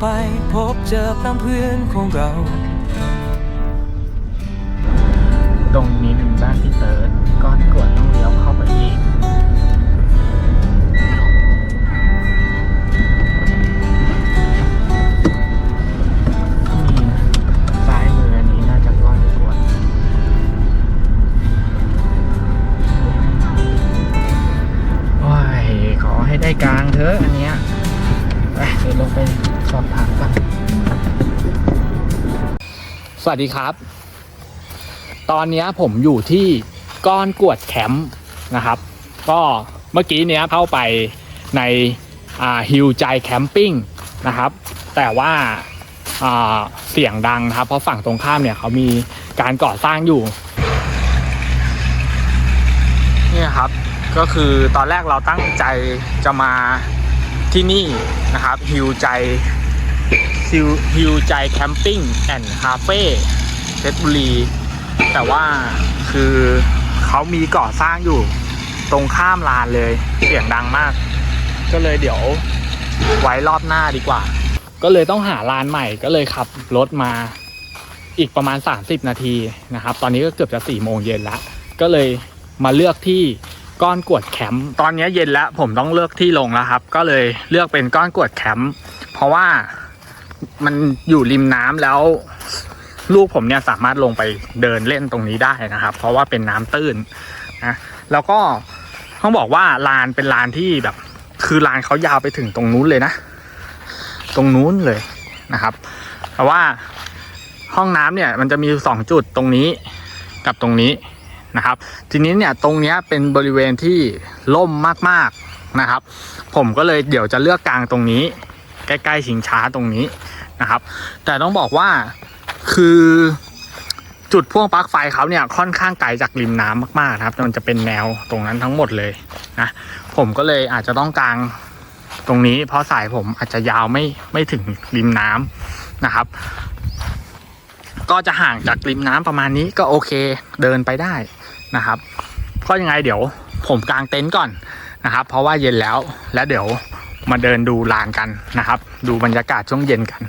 ไปพบเจอพร่ำเพื่อนของเรา วัสดีครับ ตอนนี้ผมอยู่ที่ก้อนกวดแคมป์นะครับ ก็เมื่อกี้เนี้ยเข้าไปในฮิวใจแคมปิ้งนะครับ แต่ว่าอ่าเสียงดังนะครับ เพราะฝั่งตรงข้ามเนี่ยเขามีการก่อสร้างอยู่นี่ครับก็คือตอนแรกเราตั้งใจจะมาที่นี่นะครับฮิวใจ ฮิวฮิวใจแคมปิ้งแอนด์คาเฟ่เพชรบุรี แต่ว่าคือเขามีก่อสร้างอยู่ตรงข้ามลานเลยเสียงดังมาก ก็เลยเดี๋ยวไว้รอบหน้าดีกว่า ก็เลยต้องหาลานใหม่ก็เลยขับรถมาอีกประมาณ 30 นาทีนะครับ ตอนนี้ก็เกือบจะ4โมงเย็นแล้วก็เลยมาเลือกที่ก้อนกวดแคมป์ตอนนี้เย็นแล้วผมต้องเลือกที่ลงแล้วครับ ก็เลยเลือกเป็นก้อนกวดแคมป์เพราะว่า มันอยู่ริมน้ำแล้ว ลูกผมเนี่ยสามารถลงไปเดินเล่นตรงนี้ได้นะครับ เพราะว่าเป็นน้ำตื้นนะแล้วก็ต้องบอกว่าลานเป็นลานที่แบบ คือลานเขายาวไปถึงตรงนู้นเลยนะ ตรงนู้นเลยนะครับ แต่ว่าห้องน้ำเนี่ยมันจะมีสองจุดตรงนี้กับตรงนี้นะครับ ทีนี้เนี่ยตรงเนี้ยเป็นบริเวณที่ล่มมากๆนะครับ ผมก็เลยเดี๋ยวจะเลือกกลางตรงนี้ ใกล้ๆชิงช้าตรงนี้นะครับ แต่ต้องบอกว่าคือจุดพ่วงปลั๊กไฟเขาเนี่ยค่อนข้างไกลจากริมน้ำมากๆนะครับมันจะเป็นแนวตรงนั้นทั้งหมดเลยนะผมก็เลยอาจจะต้องกางตรงนี้ เพราะสายผมอาจจะยาวไม่ไม่ถึงริมน้ำนะครับ ก็จะห่างจากริมน้ำประมาณนี้ก็โอเคเดินไปได้นะครับก็ยังไงเดี๋ยวผมกางเต็นท์ก่อนนะครับ เพราะว่าเย็นแล้วและเดี๋ยว มาเดินดูลานกันนะครับ ดูบรรยากาศช่วงเย็นกัน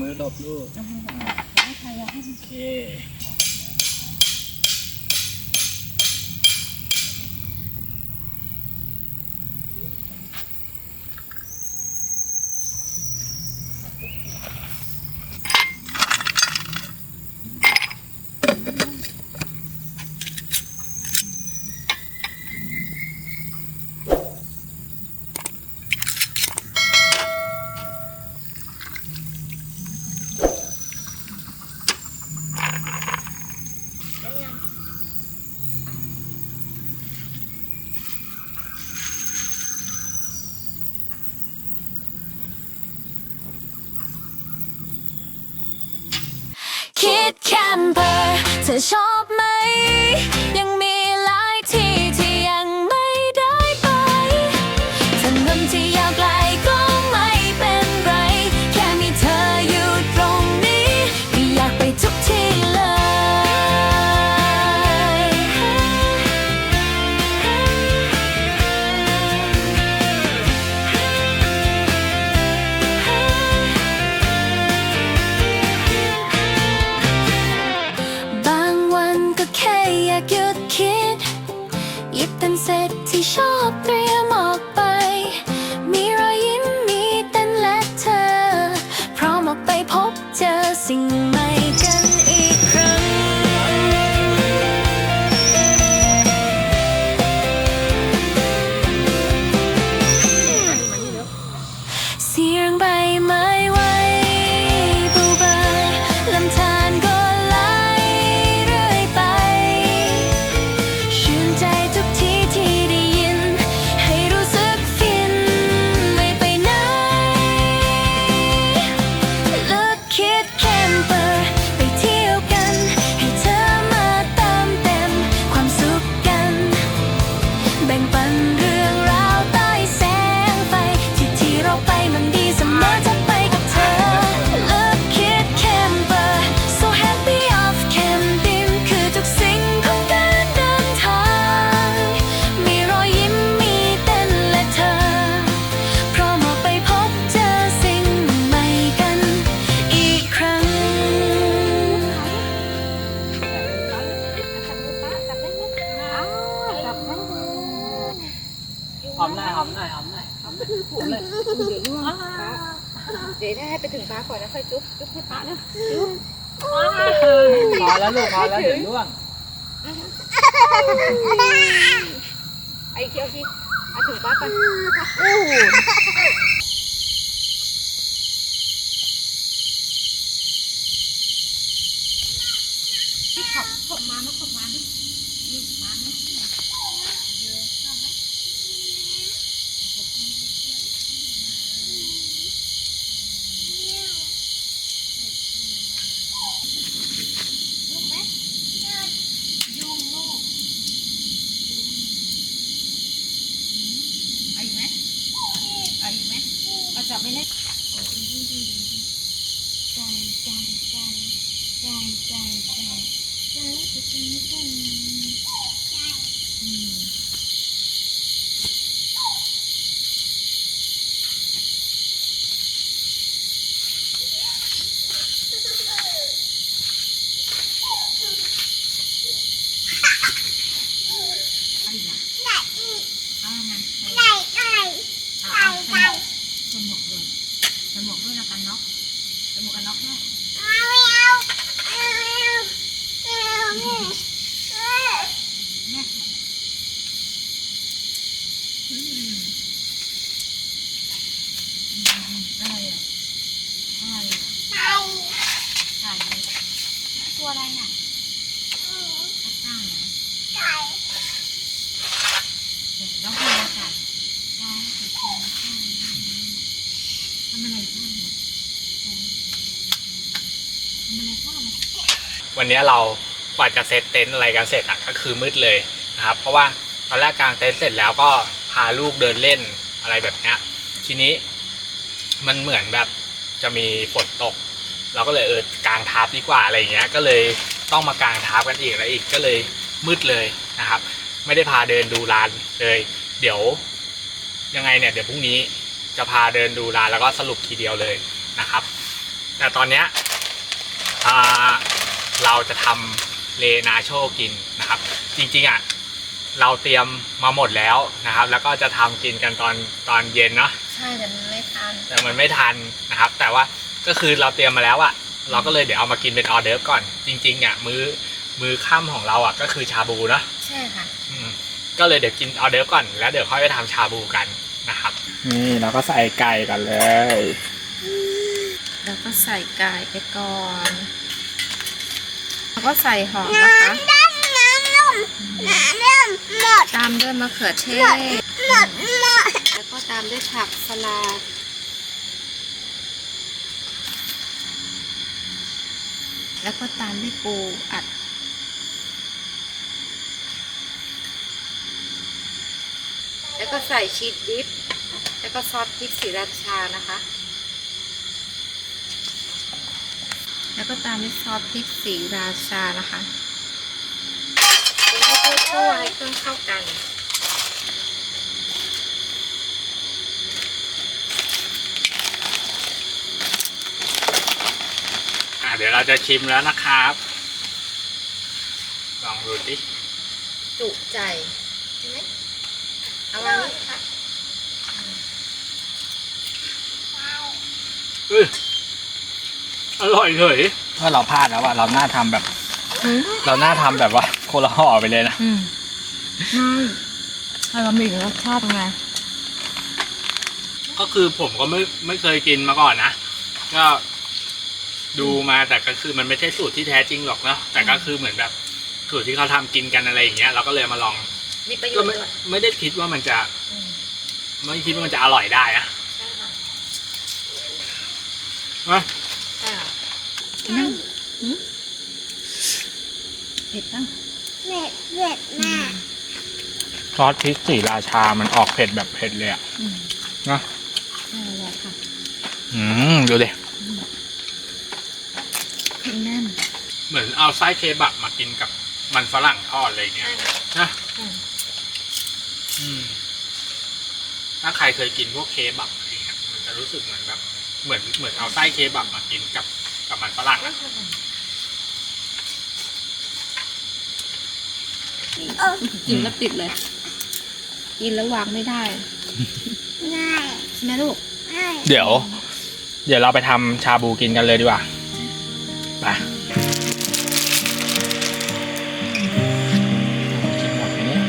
มือดบลูกโอเค 小 ผมเลยเดี๋ยวร่วงเดี๋ยวให้ไปถึงป้าก่อนนะค่อยจุ๊บจุ๊บให้ป้าเนาะจุ๊บพอแล้วลูกพอแล้วเดี๋ยวร่วงไอ้เคี้ยวสิอถึงป้าก่อน ใจใจใจใจใจใจใจใจ วันนี้เรากว่าจะเซตเต็นท์อะไรกันเสร็จอะก็คือมืดเลยนะครับ เพราะว่าตอนแรกกางเต็นท์เสร็จแล้วก็พาลูกเดินเล่นอะไรแบบเนี้ยทีนี้มันเหมือนแบบจะมีฝนตก เราก็เลยเออกางทับดีกว่าอะไรอย่างเงี้ย ก็เลยต้องมากางทับกันอีกแล้วอีกก็เลยมืดเลยนะครับ ไม่ได้พาเดินดูร้านเลย เดี๋ยวยังไงเนี่ยเดี๋ยวพรุ่งนี้จะพาเดินดูร้านแล้วก็สรุปทีเดียวเลยนะครับ แต่ตอนเนี้ยอ่า เราจะทำเลนาโชกินนะครับ จริงๆอะเราเตรียมมาหมดแล้วนะครับ แล้วก็จะทำกินกันตอนตอนเย็นเนาะใช่แต่มันไม่ทันแต่มันไม่ทันนะครับ แต่ว่าก็คือเราเตรียมมาแล้วอะเราก็เลยเดี๋ยวเอามากินเป็นออเดิร์ฟก่อน จริงๆอะมื้อมื้อค่ำของเราอะก็คือชาบูเนาะใช่ค่ะอืมก็เลยเดี๋ยวกินออเดิร์ฟก่อนแล้วเดี๋ยวค่อยไปทำชาบูกันนะครับ นี่เราก็ใส่ไก่กันเลย แล้วก็ใส่ไก่ไปก่อน แล้วก็ใส่หอมนะคะตามด้วยมะเขือเทศแล้วก็ตามด้วยผักสลัดแล้วก็ตามด้วยปูอัด แล้วก็ใส่ชีสดิฟ แล้วก็ซอสพริกสีราชานะคะ แล้วก็ตามด้วยซอสพริกสีราชานะคะคนให้ทั่วๆให้เครื่องเข้ากัน อะเดี๋ยวเราจะชิมแล้วนะครับ ลองดูดิจุใจใช่ไหมเอาวางนี้ค่ะเอ้ย อร่อยเลยถ้าเราพลาดแล้วอะเราหน้าทำแบบ เราหน้าทำแบบว่าโคนละห่อไปเลยนะ อืมใช่ถ้าเรามีรสชาติไงก็คือผมก็ไม่ไม่เคยกินมาก่อนนะ ก็ดูมาแต่ก็คือมันไม่ใช่สูตรที่แท้จริงหรอกเนาะแต่ก็คือเหมือนแบบสูตรที่เขาทำกินกันอะไรอย่างเงี้ยเราก็เลยมาลอง มีประโยก็ชน์ไม่ด้วยไม่ได้คิดว่ามันจะ อืมไม่คิดว่ามันจะอร่อยได้นะใช่ค่ะ นะใช่ค่ะนั่ งหืมเผ็ดตั้งซอสพริกสีราชา มันออกเผ็ดแบบเผ็ดเลยอะอืมนะใช่แล้วค่ะอืมดูดิแน่นเหมือนเอาไส้เคบับมากินกับมันฝรั่งทอดอะไรอย่างเงี้ยใช่ค่ะนะอืมอืม ถ้าใครเคยกินพวกเคบับอะไรเงี้ยมันจะรู้สึกเหมือนแบบ เหมือนเหมือนเอาไส้เคบับมากินกับกับมันฝรั่งอะ กินแล้วติดเลย กินแล้ววางไม่ได้ใช่ไหมลูกเดี๋ยว เดี๋ยวเราไปทำชาบูกินกันเลยดีกว่า ไปกินหมดไหมเนี่ย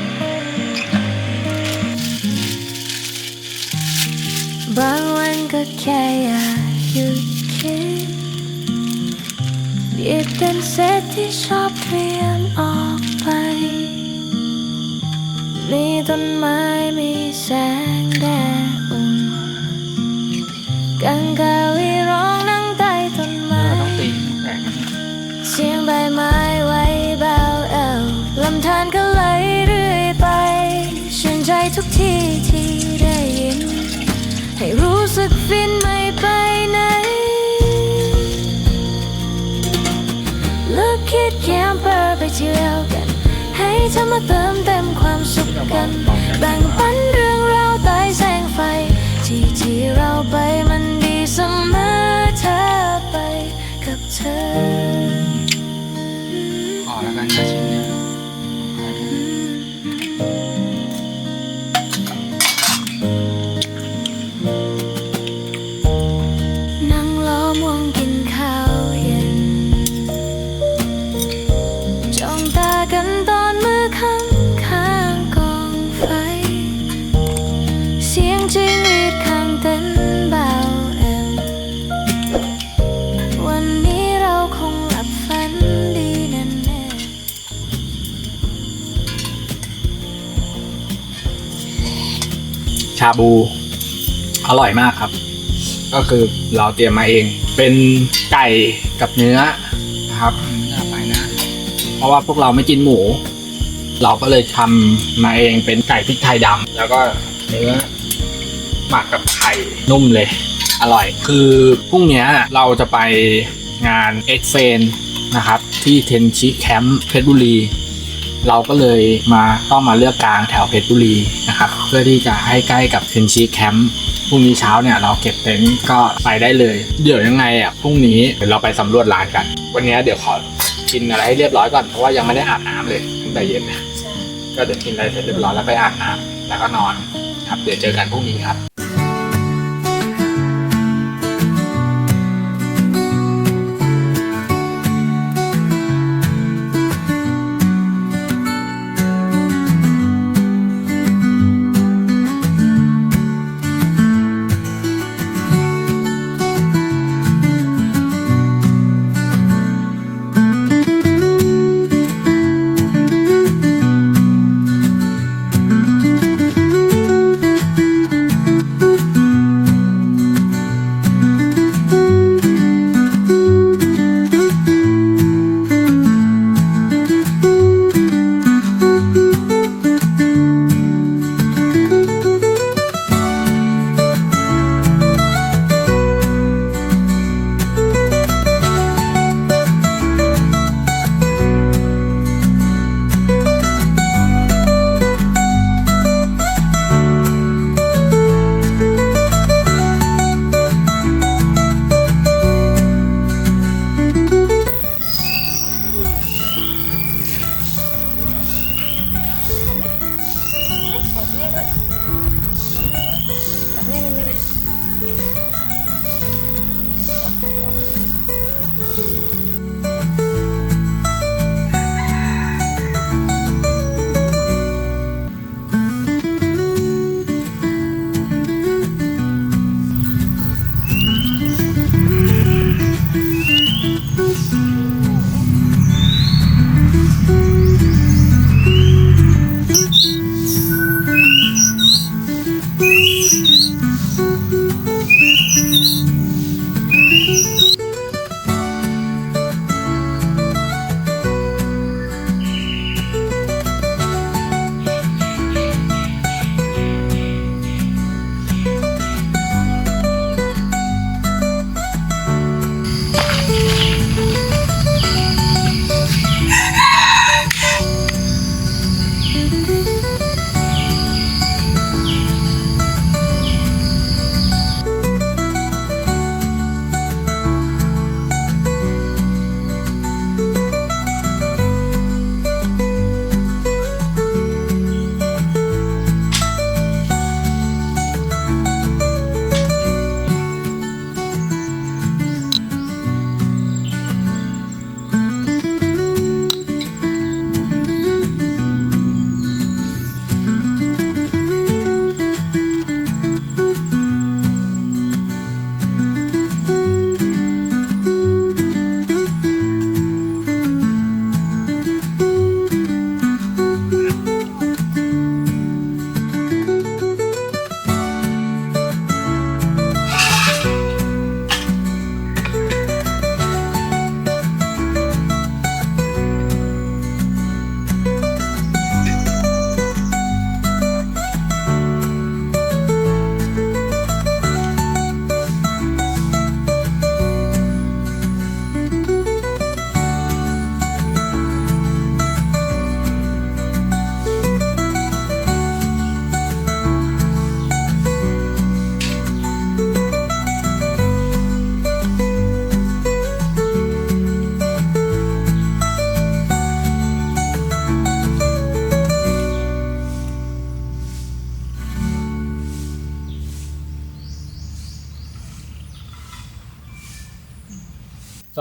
บางวันก็แค่อยากหยุดคิดเบียดกันเซตที่ชอบเตรียมออกไป มีต้นไม้มีแสงแดดอุ่นกังกาวีร้องนั่งใต้ต้นไม้เสียงใบไม้ไหวเบาเอวลำธารก็ไหลเรื่อยไปชื่นใจทุกทีที่ได้ยิน ให้รู้สึกฟินไม่ไปไหนลที่เรากัน ให้เธอมาเติม เบู อร่อยมากครับ ก็คือเราเตรียมมาเอง เป็นไก่กับเนื้อนะครับเนื้อไปนะ เพราะว่าพวกเราไม่กินหมู เราก็เลยทำมาเองเป็นไก่พริกไทยดำแล้วก็เนื้อหมักกับไข่นุ่มเลย อร่อย คือพรุ่งนี้เราจะไปงานเอ็กเฟนนะครับ ที่เทนชิแคมป์เพชรบุรี เราก็เลยมาต้องมาเลือกกลางแถวเพชรบุรีนะครับเพื่อที่จะให้ใกล้กับเทนชิแคมป์พรุ่งนี้เช้าเนี่ยเราเก็บเต็นท์ก็ไปได้เลย เดี๋ยวยังไงอะพรุ่งนี้เดี๋ยวเราไปสำรวจร้านกัน วันนี้เดี๋ยวขอกินอะไรให้เรียบร้อยก่อนเพราะว่ายังไม่ได้อาบน้ำเลยตั้งแต่เย็นนะก็เดี๋ยวกินอะไรเสร็จเรียบร้อยแล้วไปอาบน้ำแล้วก็นอนครับ เดี๋ยวเจอกันพรุ่งนี้ครับ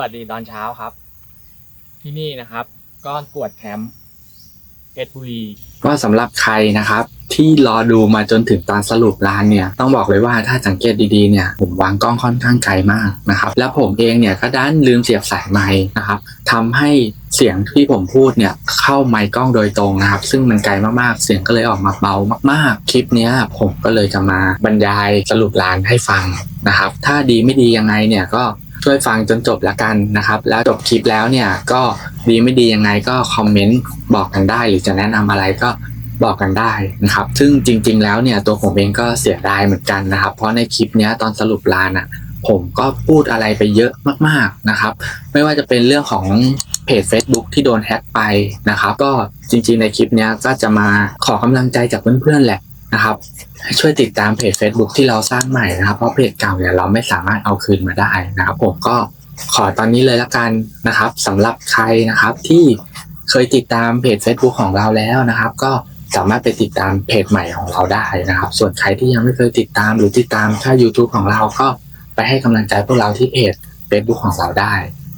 วัสดีตอนเช้าครับ ที่นี่นะครับก้อนกวดแคมป์เพชรบุรีก็สำหรับใครนะครับ ที่รอดูมาจนถึงตอนสรุปร้านเนี่ย ต้องบอกเลยว่าถ้าสังเกตดีๆเนี่ยผมวางกล้องค่อนข้างไกลมากนะครับ แล้วผมเองเนี่ยก็ด้านลืมเสียบสายไมค์นะครับทำให้เสียงที่ผมพูดเนี่ยเข้าไมค์กล้องโดยตรงนะครับ ซึ่งมันไกลมากๆ เสียงก็เลยออกมาเบามากๆ คลิปเนี้ยผมก็เลยจะมาบรรยายสรุปร้านให้ฟังนะครับ ถ้าดีไม่ดียังไงเนี่ยก็ ช่วยฟังจนจบละกันนะครับ แล้วจบคลิปแล้วเนี่ยก็ดีไม่ดียังไงก็คอมเมนต์บอกกันได้ หรือจะแนะนำอะไรก็บอกกันได้นะครับ ซึ่งจริง ๆ แล้วเนี่ยตัวผมเองก็เสียดายเหมือนกันนะครับ เพราะในคลิปเนี้ยตอนสรุปร้านอะผมก็พูดอะไรไปเยอะมากๆนะครับ ไม่ว่าจะเป็นเรื่องของเพจ Facebook ที่โดนแฮ็กไปนะครับ ก็จริงๆในคลิปนี้ก็จะมาขอกำลังใจจากเพื่อนๆแหละ นะครับ ช่วยติดตามเพจ Facebook ที่เราสร้างใหม่นะครับ เพราะเพจเก่าเนี่ยเราไม่สามารถเอาคืนมาได้นะครับ ผมก็ขอตอนนี้เลยละกันนะครับสำหรับใครนะครับที่เคยติดตามเพจ Facebook ของเราแล้วนะครับ ก็สามารถไปติดตามเพจใหม่ของเราได้นะครับ ส่วนใครที่ยังไม่เคยติดตามหรือติดตามถ้า YouTube ของเราก็ไปให้กำลังใจพวกเราที่เพจ Facebook ของเราได้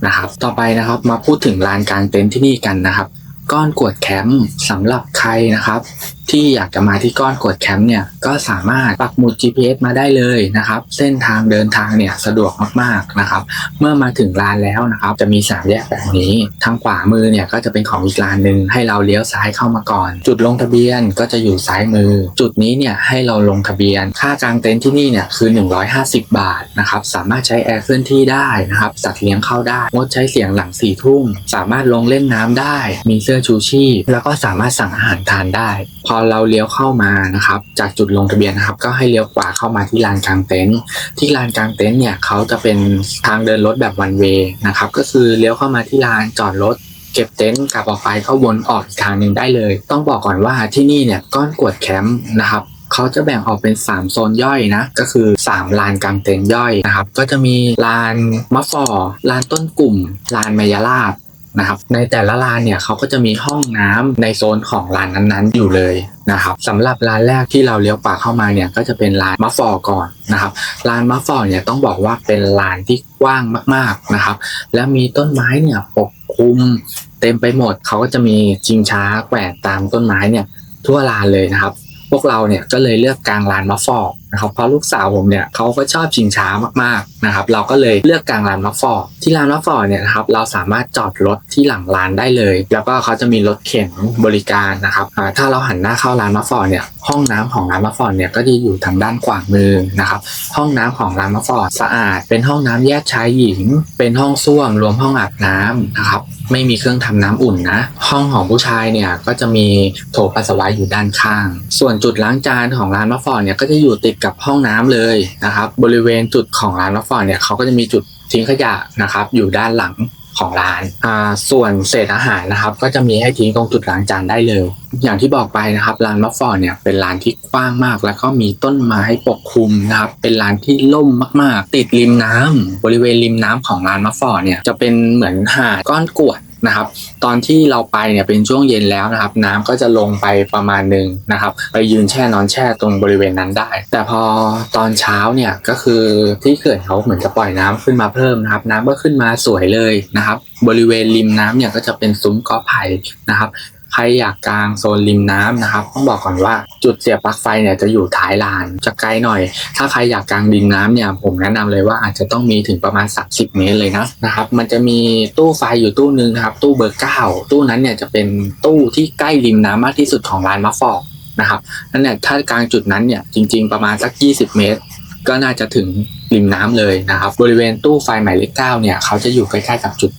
นะครับ ต่อไปนะครับมาพูดถึงลานกลางเต็นท์ที่นี่กันนะครับ ก้อนกวดแคมป์สำหรับใครนะครับ ที่อยากจะมาที่ก้อนกวดแคมป์เนี่ยก็สามารถปักหมุด GPS มาได้เลยนะครับ เส้นทางเดินทางเนี่ยสะดวกมากๆนะครับ เมื่อมาถึงลานแล้วนะครับ จะมีสามแยกแบบนี้ ทางขวามือเนี่ยก็จะเป็นของอีกลานหนึ่งให้เราเลี้ยวซ้ายเข้ามาก่อน จุดลงทะเบียนก็จะอยู่ซ้ายมือ จุดนี้เนี่ยให้เราลงทะเบียน ค่ากางเต็นท์ที่นี่เนี่ยคือ 150 บาทนะครับสามารถใช้แอร์เคลื่อนที่ได้นะครับสัตว์เลี้ยงเข้าได้งดใช้เสียงหลังสี่ทุ่มสามารถลงเล่นน้ำได้ มีเสื้อชูชีพแล้วก็สามารถสั่งอาหารทานได้ พอเราเลี้ยวเข้ามานะครับจากจุดลงทะเบียนนะครับ ก็ให้เลี้ยวขวาเข้ามาที่ลานกลางเต็นท์ที่ลานกลางเต็นท์เนี่ยเขาจะเป็นทางเดินรถแบบวันเวนะครับ ก็คือเลี้ยวเข้ามาที่ลานจอดรถเก็บเต็นท์กลับออกไปก็วนออกทางหนึ่งได้เลย ต้องบอกก่อนว่าที่นี่เนี่ยก้อนกวดแคมป์นะครับเขาจะแบ่งออกเป็น 3 โซนย่อยนะ ก็คือ 3 ลานกลางเต็นท์ย่อยนะครับ ก็จะมีลานมะฟอลานต้นกลุ่ม ลานมายาลาบ นะครับ ในแต่ละลานเนี่ยเขาก็จะมีห้องน้ำในโซนของลานนั้นๆ อยู่เลยนะครับสำหรับร้านแรกที่เราเลี้ยวปากเข้ามาเนี่ยก็จะเป็นลานมะฟอก่อนนะครับลานมะฟอเนี่ยต้องบอกว่าเป็นลานที่กว้างมากๆนะครับ และมีต้นไม้เนี่ยปกคลุมเต็มไปหมดเขาก็จะมีชิงช้าแกว่งตามต้นไม้เนี่ยทั่วลานเลยนะครับ พวกเราเนี่ยก็เลยเลือกกลางลานมะฟอก นะครับเพราะลูกสาวผมเนี่ยเขาก็ชอบชิงช้ามากๆนะครับ เราก็เลยเลือกกลางลานมะฟอกที่ลานมะฟอกเนี่ยนะครับเราสามารถจอดรถที่หลังลานได้เลย แล้วก็เขาจะมีรถเข็นบริการนะครับถ้าเราหันหน้าเข้าร้านมะฟอกเนี่ยห้องน้ำของร้านมะฟอกเนี่ยก็จะอยู่ทางด้านขวามือนะครับห้องน้ำของร้านมะฟอร์สะอาด เป็นห้องน้ำแยกชายหญิง เป็นห้องส้วมรวมห้องอาบน้ำนะครับไม่มีเครื่องทำน้ำอุ่นนะ ห้องของผู้ชายเนี่ยก็จะมีโถปัสสาวะอยู่ด้านข้าง ส่วนจุดล้างจานของร้านมะฟอร์เนี่ยก็จะอยู่ติดกับห้องน้ำเลยนะครับ บริเวณจุดของร้านมะฟอร์เนี่ยเขาก็จะมีจุดทิ้งขยะนะครับ อยู่ด้านหลังของร้านอ่าส่วนเศษอาหารนะครับ ก็จะมีให้ทิ้งตรงจุดล้างจานได้เลย อย่างที่บอกไปนะครับร้านมะฟอร์เนี่ยเป็นร้านที่กว้างมาก แล้วก็มีต้นไม้ปกคลุมนะครับเป็นร้านที่ล่มมากๆ ติดริมน้ำบริเวณริมน้ำของร้านมะฟอร์เนี่ยจะเป็นเหมือนหาดก้อนกรวด นะครับ ตอนที่เราไปเนี่ยเป็นช่วงเย็นแล้วนะครับ น้ำก็จะลงไปประมาณหนึ่งนะครับ ไปยืนแช่นอนแช่ตรงบริเวณนั้นได้ แต่พอตอนเช้าเนี่ยก็คือที่เขื่อนเขาเหมือนจะปล่อยน้ำขึ้นมาเพิ่มนะครับ น้ำก็ขึ้นมาสวยเลยนะครับ บริเวณริมน้ำเนี่ยก็จะเป็นซุ้มกอไผ่นะครับ ใครอยากกางโซนริมน้ำนะครับ ต้องบอกก่อนว่าจุดเสียบปลั๊กไฟเนี่ยจะอยู่ท้ายลานจะไกลหน่อย ถ้าใครอยากกางริมน้ำเนี่ยผมแนะนำเลยว่าอาจจะต้องมีถึงประมาณ 30 เมตรเลยนะนะครับ มันจะมีตู้ไฟอยู่ตู้หนึ่งนะครับ ตู้เบอร์เก้าตู้นั้นเนี่ยจะเป็นตู้ที่ใกล้ริมน้ำมากที่สุดของร้านมะฟอกนะครับนั่นเนี่ยถ้ากลางจุดนั้นเนี่ยจริง ๆประมาณสัก 20 เมตร ก็น่าจะถึงริมน้ำเลยนะครับ บริเวณตู้ไฟหมายเลขเก้าเนี่ยเขาจะอยู่ใกล้ๆกับจุด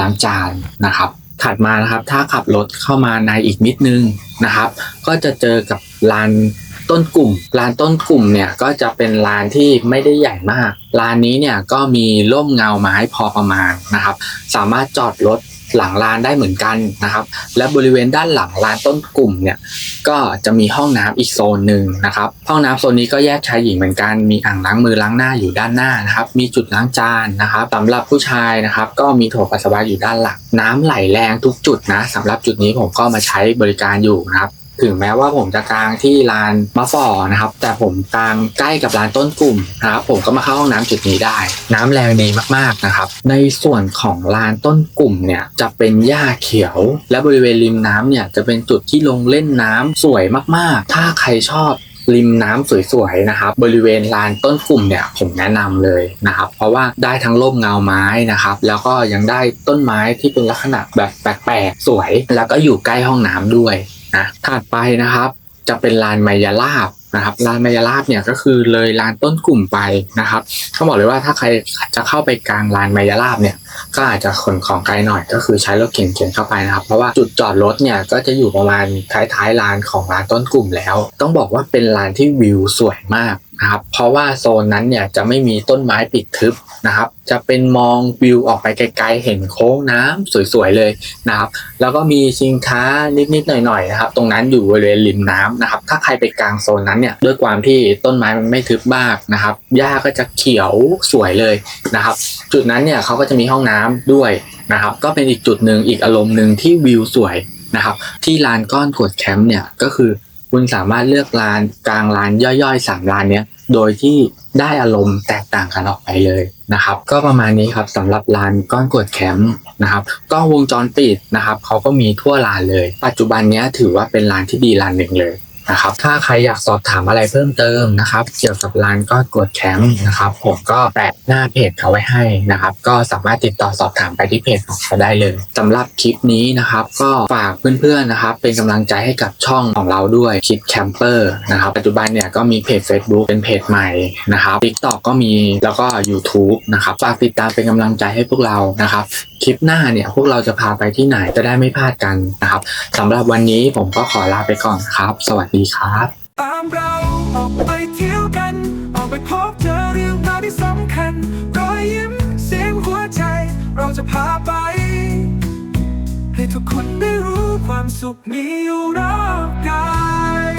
ล้างจานนะครับ ถัดมานะครับ ถ้าขับรถเข้ามาในอีกนิดนึงนะครับ ก็จะเจอกับลานต้นกลุ่มลานต้นกลุ่มเนี่ยก็จะเป็นลานที่ไม่ได้ใหญ่มากลานนี้เนี่ยก็มีร่มเงาไม้พอประมาณนะครับ สามารถจอดรถ หลังลานได้เหมือนกันนะครับ และบริเวณด้านหลังลานต้นกลุ่มเนี่ยก็จะมีห้องน้ำอีกโซนหนึ่งนะครับ ห้องน้ำโซนนี้ก็แยกชายหญิงเหมือนกัน มีอ่างล้างมือล้างหน้าอยู่ด้านหน้านะครับ มีจุดล้างจานนะครับสำหรับผู้ชายนะครับ ก็มีโถปัสสาวะอยู่ด้านหลังน้ำไหลแรงทุกจุดนะสำหรับจุดนี้ผมก็มาใช้บริการอยู่นะครับ ถึงแม้ว่าผมจะกลางที่ลานมะฝอนะครับ แต่ผมกลางใกล้กับลานต้นกลุ่มนะครับ ผมก็มาเข้าห้องน้ำจุดนี้ได้ น้ำแรงดีมากๆนะครับ ในส่วนของลานต้นกลุ่มเนี่ยจะเป็นหญ้าเขียว และบริเวณริมน้ำเนี่ยจะเป็นจุดที่ลงเล่นน้ำสวยมากๆ ถ้าใครชอบริมน้ำสวยๆนะครับ บริเวณลานต้นกลุ่มเนี่ยผมแนะนำเลยนะครับ เพราะว่าได้ทั้งร่มเงาไม้นะครับ แล้วก็ยังได้ต้นไม้ที่เป็นลักษณะแบบแปลกๆสวย แล้วก็อยู่ใกล้ห้องน้ำด้วย นะถัดไปนะครับ จะเป็นลานไมยาลาบนะครับลานไมยาลาบเนี่ยก็คือเลยลานต้นกลุ่มไปนะครับเขาบอกเลยว่าถ้าใครจะเข้าไปกลางลานไมยาลาบเนี่ย ก็อาจจะขนของไกลหน่อยก็คือใช้รถเข็นเข็นเข้าไปนะครับ เพราะว่าจุดจอดรถเนี่ยก็จะอยู่ประมาณท้ายๆลานของลานต้นกลุ่มแล้ว ต้องบอกว่าเป็นลานที่วิวสวยมาก นะครับเพราะว่าโซนนั้นเนี่ยจะไม่มีต้นไม้ปิดทึบนะครับ จะเป็นมองวิวออกไปไกลๆเห็นโค้งน้ำสวยๆเลยนะครับ แล้วก็มีชิงช้านิดๆหน่อยๆนะครับ ตรงนั้นอยู่บริเวณริมน้ำนะครับ ถ้าใครไปกลางโซนนั้นเนี่ยด้วยความที่ต้นไม้มันไม่ทึบมากนะครับหญ้าก็จะเขียวสวยเลยนะครับ จุดนั้นเนี่ยเขาก็จะมีห้องน้ำด้วยนะครับ ก็เป็นอีกจุดหนึ่งอีกอารมณ์หนึ่งที่วิวสวยนะครับ ที่ลานก้อนกวดแคมป์เนี่ยก็คือ คุณสามารถเลือกลานกลางลานย่อยๆสามลานเนี้ยโดยที่ได้อารมณ์แตกต่างกันออกไปเลยนะครับ ก็ประมาณนี้ครับสำหรับลานก้อนกวดแคมป์นะครับกล้องวงจรปิดนะครับเขาก็มีทั่วลานเลย ปัจจุบันนี้ถือว่าเป็นลานที่ดีลานหนึ่งเลย นะครับ ถ้าใครอยากสอบถามอะไรเพิ่มเติมนะครับ เกี่ยวกับร้านก็กดแคมป์นะครับ ผมก็แปะหน้าเพจเขาไว้ให้นะครับ ก็สามารถติดต่อสอบถามไปที่เพจของเขาได้เลยสำหรับคลิปนี้นะครับ ก็ฝากเพื่อนๆนะครับ เป็นกำลังใจให้กับช่องของเราด้วยคิดแคมเปอร์นะครับ ปัจจุบันเนี่ยก็มีเพจ Facebook เป็นเพจใหม่นะครับ TikTok ก็มีแล้วก็ YouTube นะครับฝากติดตามเป็นกำลังใจให้พวกเรานะครับคลิปหน้าเนี่ยพวกเราจะพาไปที่ไหนจะได้ไม่พลาดกันนะครับสำหรับวันนี้ผมก็ขอลาไปก่อนครับ สวัสดีดีครับตามเราออกไปเที่ยวกัน ออกไปพบเจอเรื่องราวที่สำคัญรอยยิ้มเสียงหัวใจ เราจะพาไป ให้ทุกคนได้รู้ความสุขมีอยู่รอบกาย